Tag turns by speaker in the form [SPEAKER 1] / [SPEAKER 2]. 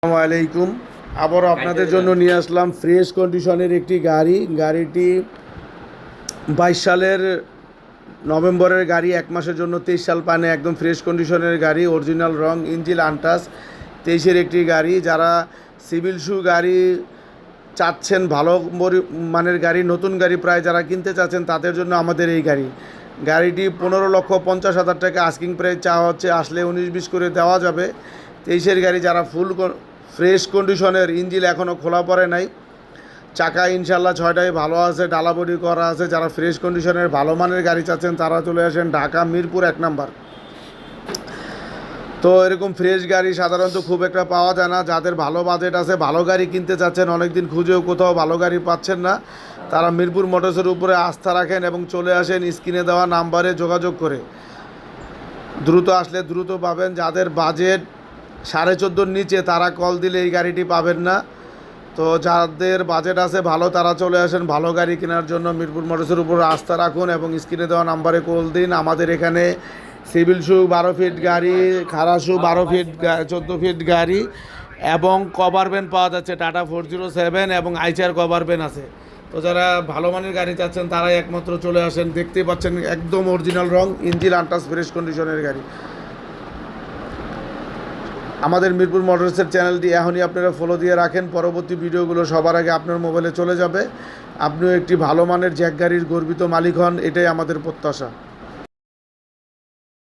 [SPEAKER 1] আসসালামু আলাইকুম। আবারও আপনাদের জন্য নিয়ে আসলাম ফ্রেশ কন্ডিশনের একটি গাড়ি। গাড়িটি বাইশ সালের নভেম্বরের গাড়ি এক মাসের জন্য তেইশ সাল পানে একদম ফ্রেশ কন্ডিশনের গাড়ি অরিজিনাল রং ইঞ্জিল আনটাস। তেইশের একটি গাড়ি যারা সিভিল শু গাড়ি চাচ্ছেন ভালো মানের গাড়ি নতুন গাড়ি প্রায় যারা কিনতে চাচ্ছেন তাদের জন্য আমাদের এই গাড়ি। গাড়িটি পনেরো লক্ষ পঞ্চাশ হাজার টাকা আস্কিং প্রাইস চাওয়া হচ্ছে আসলে উনিশ বিশ করে দেওয়া যাবে। তেইশের গাড়ি যারা ফুল ফ্রেশ কন্ডিশনের ইঞ্জিল এখনও খোলা পড়ে নাই। চাকা ইনশাল্লাহ ছয়টাই ভালো আছে, ডালাবডি করা আছে। যারা ফ্রেশ কন্ডিশনের ভালো মানের গাড়ি চাচ্ছেন, তারা চলে আসেন ঢাকা মিরপুর এক নাম্বার। তো এরকম ফ্রেশ গাড়ি সাধারণত খুব একটা পাওয়া যায় না। যাদের ভালো বাজেট আছে, ভালো গাড়ি কিনতে চাচ্ছেন, অনেকদিন খুঁজেও কোথাও ভালো গাড়ি পাচ্ছেন না। তারা মিরপুর মোটরসের উপরে আস্থা রাখেন এবং চলে আসেন স্ক্রিনে দেওয়া নাম্বারে যোগাযোগ করে। দ্রুত আসলে দ্রুত পাবেন। যাদের বাজেট সাড়ে চোদ্দোর নিচে তারা কল দিলে এই গাড়িটি পাবেন না। তো যাদের বাজেট আছে ভালো, তারা চলে আসেন ভালো গাড়ি কেনার জন্য মিরপুর মোটরসের উপর আস্থা রাখুন এবং স্ক্রিনে দেওয়া নাম্বারে কল দিন। আমাদের এখানে সিভিল শু বারো ফিট গাড়ি খারা শু বারো ফিট চোদ্দ ফিট গাড়ি এবং কভার ভ্যান পাওয়া যাচ্ছে টাটা ফোর জিরো সেভেন এবং আইচার কভার ভ্যান আছে। তো যারা ভালো মানের গাড়ি চাচ্ছেন, তারাই একমাত্র চলে আসেন। দেখতেই পাচ্ছেন একদম অরিজিনাল রং ইঞ্জিল আন্টাস ফ্রেশ কন্ডিশনের গাড়ি। আমাদের মিরপুর মোটরসের চ্যানেলটি এখনই আপনারা ফলো দিয়ে রাখেন। পরবর্তী ভিডিওগুলো সবার আগে আপনার মোবাইলে চলে যাবে। আপনিও একটি ভালো মানের জ্যাক গাড়ির গর্বিত মালিক হন, এটাই আমাদের প্রত্যাশা।